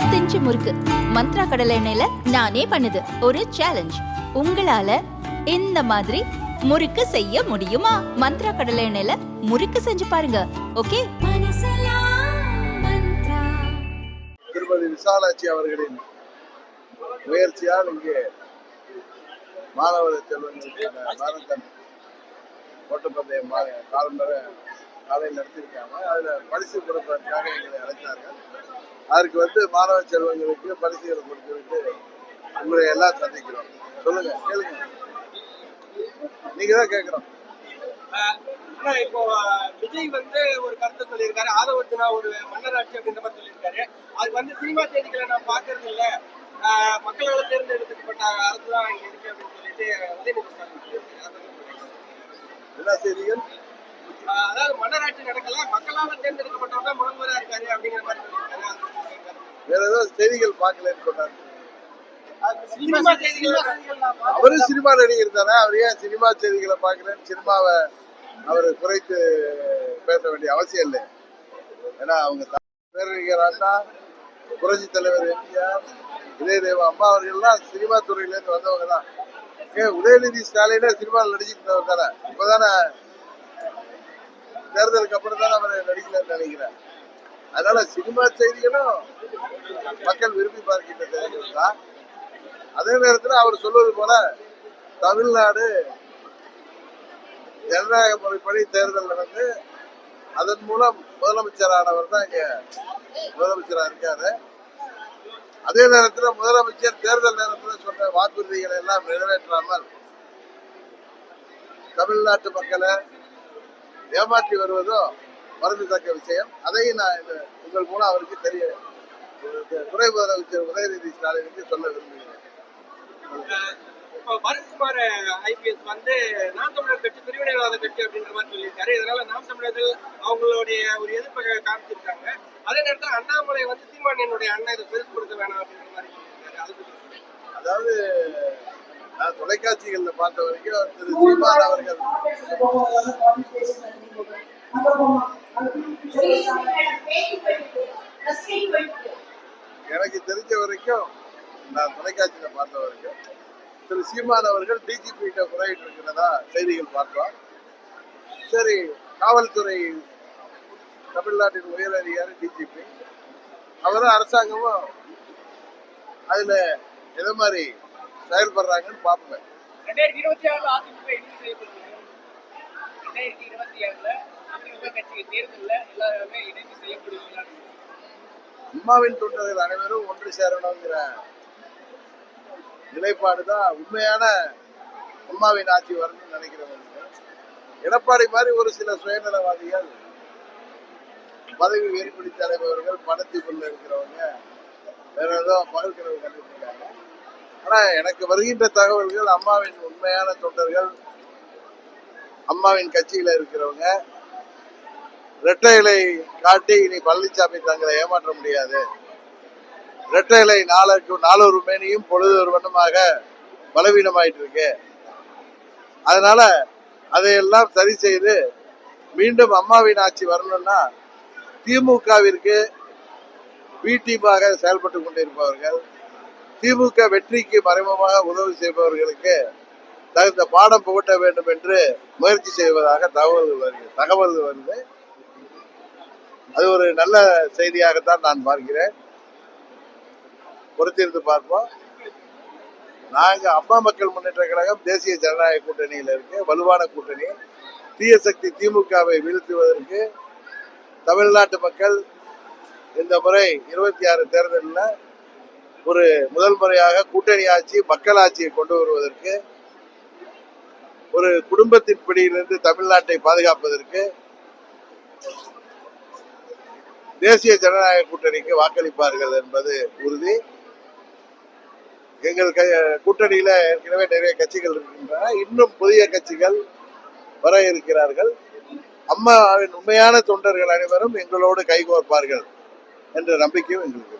இருபத்தஞ்சு முறுக்கு. மந்த்ரா கடலை எண்ணெயில நானே பண்ணுது. ஒரு சேலஞ்ச் உங்களால இந்த மாதிரி முறுக்கு செய்ய முடியுமா? மந்த்ரா கடலை எண்ணெயில முறுக்கு செஞ்சு பாருங்க. ஓகே? திருமதி விசாலாட்சி அவர்களின் முயற்சியால் இங்கே மாணவர் மாரத்தான் ஓட்டப்பந்தயம் காலம்பர காலையில் நடத்தியிருக்காங்க. அதில் பரிசு கொடுப்பதற்காக எங்களை அழைத்தார்கள். அதற்கு வந்து மாணவ செல்வங்களுக்கு பரிசுகளை கொடுத்துவிட்டு உங்களை எல்லாம் சந்திக்கிறோம். சொல்லுங்க கேளுங்க. நீங்க தான் கேட்குறோம் இப்போ விஜய் வந்து ஒரு கருத்தை சொல்லியிருக்காரு. ஆதவர்ஜனா ஒரு மன்னராட்சி அப்படின்ற மாதிரி சொல்லியிருக்காரு. அது வந்து சினிமா செய்திகளை நான் பாக்குறது இல்ல. மக்களால் தேர்ந்தெடுக்கப்பட்ட அரசு தான் இங்க இருக்கு அப்படின்னு சொல்லிட்டு. என்ன செய்திகள்? அதாவது மன்னராட்சி நடக்கல. மக்களால் தேர்ந்தெடுக்கப்பட்டவர் தான் முதல்வரா இருக்காரு அப்படிங்கிற மாதிரி. வேற ஏதோ செய்திகள் பார்க்கலன்னு சொன்னாங்க அவரு சினிமா நடிகர் தானே அவர் ஏன் சினிமா செய்திகளை பார்க்கிறேன் சினிமாவை அவர் குறைத்து பேச வேண்டிய அவசியம் இல்லை. ஏன்னா அவங்க பேரறிஞர் அண்ணா புரட்சி தலைவர் எம்ஜிஆர் இதயதேவ அம்மா அவர்கள்லாம் சினிமா துறையிலேருந்து வந்தவங்க தான். ஏன் உதயநிதி ஸ்டாலினே சினிமாவில் நடிச்சுட்டு இருந்தவர் தானே. இப்போதானே தேர்தலுக்கு அப்புறம் தானே அவர் நடிக்கலன்னு நினைக்கிறேன். அதனால சினிமா செய்திகளும் மக்கள் விரும்பி பார்க்கின்ற செய்திகள் தான் அதே நேரத்தில் அவர் சொல்வது போல தமிழ்நாடு ஜனநாயக முறைப்படி தேர்தல் நடந்து அதன் மூலம் முதலமைச்சரானவர் தான் இங்க முதலமைச்சரா இருக்காரு. அதே நேரத்தில் முதலமைச்சர் தேர்தல் நேரத்தில் சொன்ன வாக்குறுதிகளை எல்லாம் நிறைவேற்றாமல் தமிழ்நாட்டு மக்களை ஏமாற்றி வருவதும் வருந்தத்தக்க விஷயம். அதையும் நான் இந்த உங்கள் மூலம் அவருக்கு தெரிய துணை முதலமைச்சர் உதயநிதி ஸ்டாலினுக்கு சொல்ல விரும்புகிறேன் இப்போ பரத்குமார் ஐபிஎஸ் வந்து நாம் தமிழர் கட்சி பிரிவினைவாத கட்சி அப்படின்ற மாதிரி சொல்லியிருக்காரு. இதனால நாம் தமிழர்கள் அவங்களுடைய ஒரு எதிர்ப்பை காமிச்சிருக்காங்க. அதே நேரத்தில் அண்ணாமலை வந்து சீமானியனுடைய அண்ணன் இதை பெருசு கொடுக்க வேணாம் அப்படின்ற மாதிரி. அதாவது நான் தொலைக்காட்சிகள்ல பார்த்த வரைக்கும் திரு சீமான் அவர்கள் எனக்கு தெரிஞ்ச வரைக்கும் நான் தொலைக்காட்சியில் பார்த்த வரைக்கும் திரு சீமான் அவர்கள் டிஜிபி கிட்ட முறையிட்டு இருக்கிறதா செய்திகள் பார்த்தோம். சரி காவல்துறை தமிழ்நாட்டின் உயர் அதிகாரி டிஜிபி அவரும் அரசாங்கமும் அதுல எதை மாதிரி செயல்படுறாங்கன்னு பார்ப்பேன் ரெண்டாயிரத்தி இருபத்தி ஆறு அதிமுக இறுதி செய்யப்படுது ரெண்டாயிரத்தி இருபத்தி ஆறுல அதிமுக கட்சிக்கு தேர்தலில் எல்லாருமே இணைந்து செய்யப்படுவீங்களான்னு அம்மாவின் தொண்டர்கள் அனைவரும் ஒன்று சேரணுங்கிற நிலைப்பாடு தான் உண்மையான அம்மாவின் ஆட்சி வரணும்னு நினைக்கிறவங்க. எடப்பாடி மாதிரி ஒரு சில சுயநலவாதிகள் பதவி வெறிப்பிடி தலைவர்கள் பணத்துக்குள்ள இருக்கிறவங்க வேற ஏதோ பகல் கனவு இருக்காங்க ஆனா எனக்கு வருகின்ற தகவல்கள் அம்மாவின் உண்மையான தொண்டர்கள் அம்மாவின் கட்சியில இருக்கிறவங்க இரட்டை இலை காட்டி இனி பழனிசாமி தங்களை ஏமாற்ற முடியாது. இரட்டை இலை நாளுக்கு நாலொரு மேனியும் பொழுது ஒரு வண்ணமாக பலவீனமாயிட்டு இருக்கு அதனால அதையெல்லாம் சரி செய்து மீண்டும் அம்மாவின் ஆட்சி வரணும்னா திமுகவிற்கு வீட்டியமாக செயல்பட்டு கொண்டிருப்பவர்கள் திமுக வெற்றிக்கு மறைமுகமாக உதவி செய்பவர்களுக்கு தகுந்த பாடம் புகட்ட வேண்டும் என்று முயற்சி செய்வதாக தகவல் வருது தகவல் வருது. அது ஒரு நல்ல செய்தியாகத்தான் நான் பார்க்கிறேன். பொறுத்திருந்து பார்ப்போம். நாங்கள் அம்மா மக்கள் முன்னேற்ற கழகம் தேசிய ஜனநாயக கூட்டணியில் இருக்கு வலுவான கூட்டணி. தீய சக்தி திமுகவை வீழ்த்துவதற்கு தமிழ்நாட்டு மக்கள் இந்த முறை இருபத்தி ஆறு தேர்தலில் ஒரு முதல் முறையாக கூட்டணி ஆட்சி மக்கள் ஆட்சியை கொண்டு வருவதற்கு ஒரு குடும்பத்தின் பிடியிலிருந்து தமிழ்நாட்டை பாதுகாப்பதற்கு தேசிய ஜனநாயக கூட்டணிக்கு வாக்களிப்பார்கள் என்பது உறுதி. எங்கள் க கூட்டணியில ஏற்கனவே நிறைய கட்சிகள் இருக்கின்றன. இன்னும் புதிய கட்சிகள் வர இருக்கிறார்கள். அம்மாவின் உண்மையான தொண்டர்கள் அனைவரும் எங்களோடு கைகோர்ப்பார்கள் என்ற நம்பிக்கையும் எங்களுக்கு